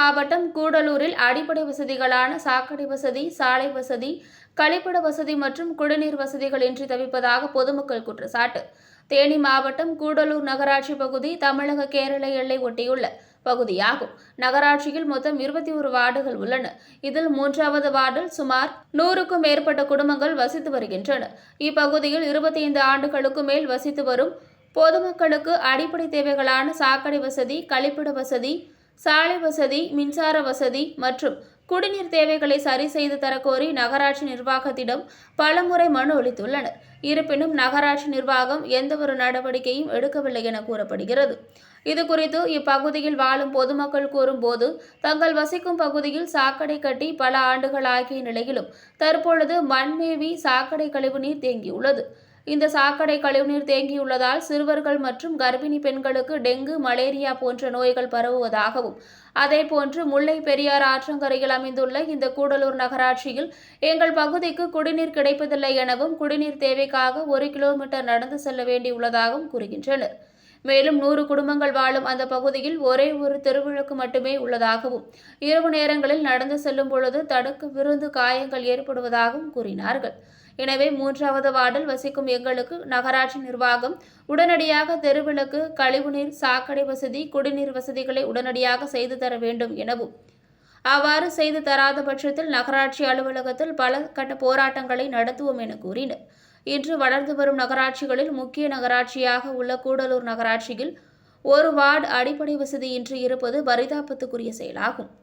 மாவட்டம் கூடலூரில் அடிப்படை வசதிகளான சாக்கடை வசதி சாலை வசதி கழிப்பிட வசதி மற்றும் குடிநீர் வசதிகள் இன்றி தவிப்பதாக பொதுமக்கள் குற்றச்சாட்டு. தேனி மாவட்டம் கூடலூர் நகராட்சி பகுதி தமிழக கேரள எல்லை ஒட்டியுள்ள பகுதியாகும். நகராட்சியில் மொத்தம் இருபத்தி ஒரு வார்டுகள் உள்ளன. இதில் மூன்றாவது வார்டில் சுமார் நூறுக்கும் மேற்பட்ட குடும்பங்கள் வசித்து வருகின்றன. இப்பகுதியில் இருபத்தி ஐந்து ஆண்டுகளுக்கு மேல் வசித்து வரும் பொதுமக்களுக்கு அடிப்படை தேவைகளான சாக்கடை வசதி கழிப்பிட வசதி சாலை வசதி மின்சார வசதி மற்றும் குடிநீர் தேவைகளை சரி செய்து தரக்கோரி நகராட்சி நிர்வாகத்திடம் பலமுறை மனு அளித்துள்ளனர். இருப்பினும் நகராட்சி நிர்வாகம் எந்தவொரு நடவடிக்கையும் எடுக்கவில்லை என கூறப்படுகிறது. இதுகுறித்து இப்பகுதியில் வாழும் பொதுமக்கள் கூறும்போது தங்கள் வசிக்கும் பகுதியில் சாக்கடை கட்டி பல ஆண்டுகள் ஆகிய நிலையிலும் தற்பொழுது மண்மேவி சாக்கடை கழிவு நீர் தேங்கியுள்ளது. இந்த சாக்கடை கழிவுநீர் தேங்கியுள்ளதால் சிறுவர்கள் மற்றும் கர்ப்பிணி பெண்களுக்கு டெங்கு மலேரியா போன்ற நோய்கள் பரவுவதாகவும் அதேபோன்று முல்லை பெரியார் ஆற்றங்கரையில் அமைந்துள்ள இந்த கூடலூர் நகராட்சியில் எங்கள் பகுதிக்கு குடிநீர் கிடைப்பதில்லை எனவும் குடிநீர் தேவைக்காக ஒரு கிலோமீட்டர் நடந்து செல்ல வேண்டியுள்ளதாகவும் கூறுகின்றனர். மேலும் நூறு குடும்பங்கள் வாழும் அந்த பகுதியில் ஒரே ஒரு தெருவிளக்கு மட்டுமே உள்ளதாகவும் இரவு நேரங்களில் நடந்து செல்லும் பொழுது தடுக்கு விருந்து காயங்கள் ஏற்படுவதாகவும் கூறினார்கள். எனவே மூன்றாவது வார்டில் வசிக்கும் எங்களுக்கு நகராட்சி நிர்வாகம் உடனடியாக தெருவிளக்கு கழிவுநீர் சாக்கடை வசதி குடிநீர் வசதிகளை உடனடியாக செய்து தர வேண்டும் எனவும் அவ்வாறு செய்து தராத பட்சத்தில் நகராட்சி அலுவலகத்தில் பல கட்ட போராட்டங்களை நடத்துவோம் என கூறினர். இன்று வளர்ந்து வரும் நகராட்சிகளில் முக்கிய நகராட்சியாக உள்ள கூடலூர் நகராட்சியில் ஒரு வார்டு அடிப்படை வசதியின்றி இருப்பது பரிதாபத்துக்குரிய செயலாகும்.